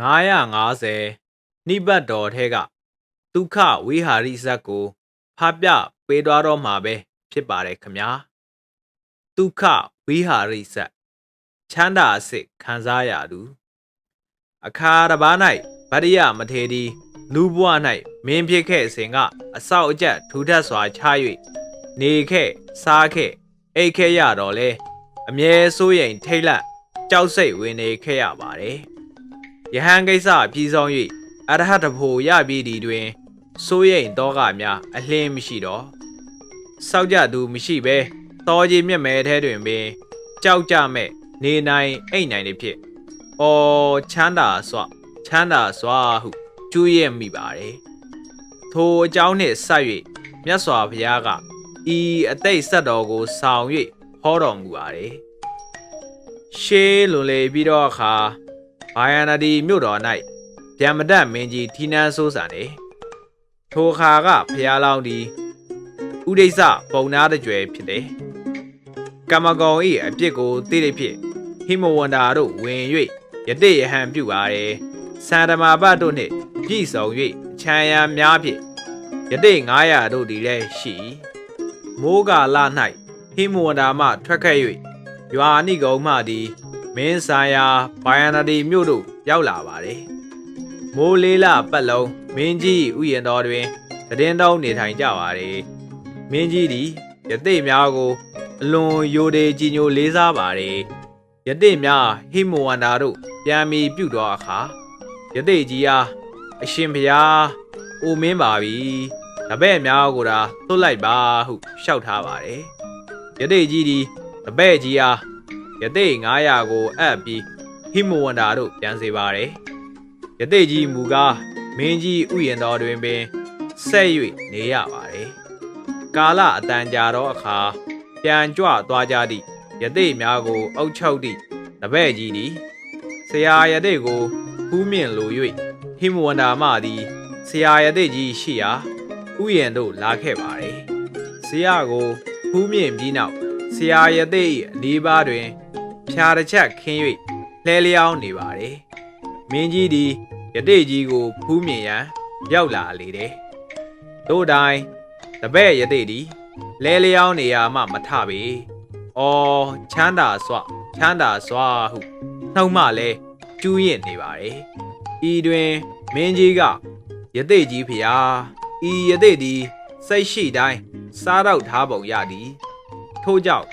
950နိဗ္ဗတ်တော်ထဲကဒုက္ခဝိဟာရိဇတ်ကိုဖပြပေးသွားတော့မှာပဲဖြစ်ပါတယ်ခမညာဒုက္ခဝိဟာရိဇတ်ချမ်းသာအစစ်ခံစားရသူအခါတစ်ပါး၌ဗတ္တိယမထေရီလူဘဝ၌မင်းဖြစ်ခဲ့စဉ်ကအဆောက်အကျက်ထူထပ်စွာချ၍နေခဲ့စားခဲ့အိတ်ခဲ့ရတော့လေအမြဲစိုးရိမ်ထိတ်လန့်ကြောက်စိတ်ဝင်နေခဲ့ရပါတယ် ယဟန်ကိစ္စပြီးဆုံး၍အရဟတဖို့ရပြီးဒီတွင်စိုးရိမ်တော့ကများအလင်းမရှိတော့စောက်ကြသူမရှိပဲတော်ကြီးမြက်မဲထဲတွင်ပင်ကြောက်ကြမဲ့နေနိုင်အိတ်နိုင်နေဖြစ်။အော်ချမ်းသာစွာချမ်းသာစွာဟုကျူးရဲ့မိပါတယ်။ထိုအကြောင်းနှင့်ဆက်၍မြတ်စွာဘုရားကဤအတိတ်ဆက်တော်ကိုဆောင်၍ဟောတော်မူပါတယ်။ရှေးလွန်လေပြီးတော့အခါ ဘာယနာဒီမြို့တော်၌ဗျမ္မဒတ်မင်းကြီးထီနန်းစိုးစံနေထိုအခါကဘုရားလောင်းဒီဥဒိစ္စပုံနာတကြွယ်ဖြစ်တယ်။ကမ္မဂုံ၏အပြစ်ကိုသိတဲ့ဖြစ်ဟိမဝန္တာတို့ဝင်၍ယတိယဟန်ပြုပါれ။စန္ဒမာဘတ်တို့နှင့်ပြည့်စုံ၍ခြံရံများဖြင့်ယတိ900တို့သည်လည်းရှိ။မိုးကာလ၌ဟိမဝန္တာမှထွက်ခဲ့၍ရွာနိကုံမှသည် မင်းဆိုင်ရာဘာယနာဒီမြို့တို့ရောက်လာပါတယ်။မိုးလေးလပတ်လုံးမင်းကြီးဥယျာဉ်တော်တွင်တည်င်းတောင်းနေထိုင်ကြပါတယ်။မင်းကြီးသည်ယသိများကိုအလွန်ယိုဒေကြည်ညိုလေးစားပါတယ်။ယသိများဟိမဝန္တာတို့ပြန်မီပြုတ်တော်အခါယသိကြီးအားအရှင်ဘုရားအိုမင်းပါပြီ။တပည့်များကိုသာသွတ်လိုက်ပါဟုလျှောက်ထားပါတယ်။ယသိကြီးသည်တပည့်ကြီးအား ယသိ900ကိုအပ်ပြီးဟိမဝန္တာတို့ပြန်စေပါတယ်။ယသိကြီးမူကားမင်းကြီးဥယျာဉ်တော်တွင်ပင်ဆက်၍နေရပါတယ်။ကာလအတန်ကြာသောအခါပြန်ကြွသွားကြသည့်ယသိများကိုအုပ်ချုပ်သည့်တပည့်ကြီးသည်ဆရာယသိကိုဖူးမြင့်လို၍ဟိမဝန္တာမသည်ဆရာယသိကြီးရှိရာဥယျာဉ်သို့လာခဲ့ပါတယ်။ဆရာကိုဖူးမြင့်ပြီးနောက်ဆရာယသိ၏အလေးပါးတွင် ဖြာတစ်ချက်ခင်း၍လှဲလျောင်းနေပါတယ်။မင်းကြီးသည်ယသိကြီးကိုဖူးမြင့်ရန်ရောက်လာလေတယ်။တို့တိုင်းတပည့်ယသိသည်လဲလျောင်းနေရာမှမထပေ။အော်ချမ်းသာစွာချမ်းသာစွာဟုနှုတ်မှလဲကျူးရင်နေပါတယ်။ဤတွင်မင်းကြီးကယသိကြီးဖျားဤယသိသည်စိတ်ရှိတိုင်းစားတော့ထားပုံရသည်။ထို့ကြောင့်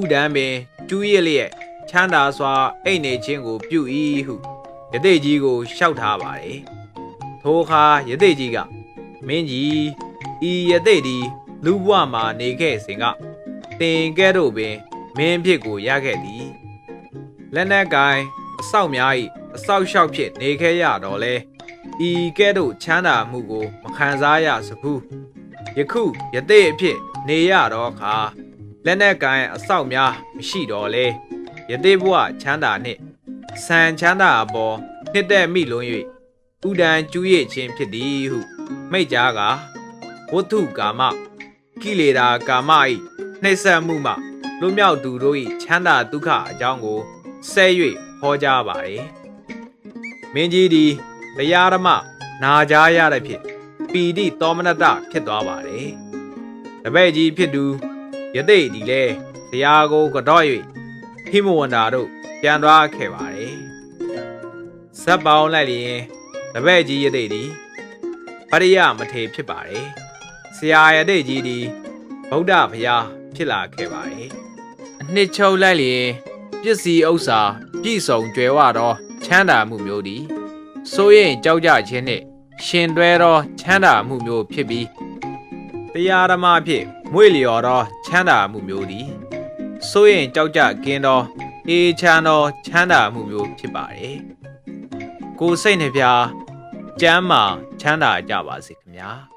ဥဒန်းပင်ကျူးရလျက် ချမ်းသာစွာအိတ်နေခြင်းကို ပြု၏ဟုယသိကြီးကိုလျှောက်ထားပါတယ်။ထိုအခါယသိကြီးကမင်းကြီးဤယသိသည်လူဘဝမှာနေခဲ့စဉ်ကတင်ကဲ့သို့ပင်မင်းဖြစ်ကိုရခဲ့သည်လက်နက်ကိုင်အဆောက်များ၏အဆောက်လျှောက်ဖြစ်နေခဲ့ရတော့လဲဤကဲ့သို့ချမ်းသာမှုကိုမခံစားရစဘူးယခုယသိအဖြစ် နေရတော့အခါလက်နက်ကိုင်အဆောက်များမရှိတော့လဲ ယသိဘဝချမ်းသာနှင့်ဆန်ချမ်းသာအပေါ်နှစ်သက်မိလုံး၍ဥဒံကျူးရခြင်းဖြစ်သည်ဟုမိတ်ကြားကဝတ္ထုကာမကိလေသာကာမ၏နှိမ့်ဆက်မှုမှလွတ်မြောက်သူတို့၏ချမ်းသာဒုက္ခအကြောင်းကိုဆဲ၍ဟောကြားပါれမင်းကြီးသည်တရားဓမ္မနာကြားရတဲ့ဖြစ်ပီတိတောမနတဖြစ်သွားပါれတပည့်ကြီးဖြစ်သူယသိဒီလဲတရားကိုကတော့၍ ဟိမဝန္တာတို့ပြန်သွားခဲ့ပါれဇက်ပေါင်းလိုက်လျင်တပည့်ကြီးယသိသည်ပရိယမထေဖြစ်ပါれဆရာယသိကြီးသည်ဗုဒ္ဓဘုရားဖြစ်လာခဲ့ပါတယ်။အနှစ်ချုပ်လိုက်လျင်ပစ္စည်းဥစ္စာပြည့်စုံကြွယ်ဝသောချမ်းသာမှုမျိုးသည်စိုးရင်ကြောက်ကြခြင်းနှင့်ရှင်တွဲသောချမ်းသာမှုမျိုးဖြစ်ပြီးတရားဓမ္မဖြင့်မွေ့လျော်သောချမ်းသာမှုမျိုးသည် စိုးရင်ကြောက်ကြကင်းသောအေးချမ်းသောချမ်းသာမှုမျိုးဖြစ်ပါတယ်။ကိုယ်စိတ်နှပြကျမ်းမာချမ်းသာကြပါစေခင်ဗျာ။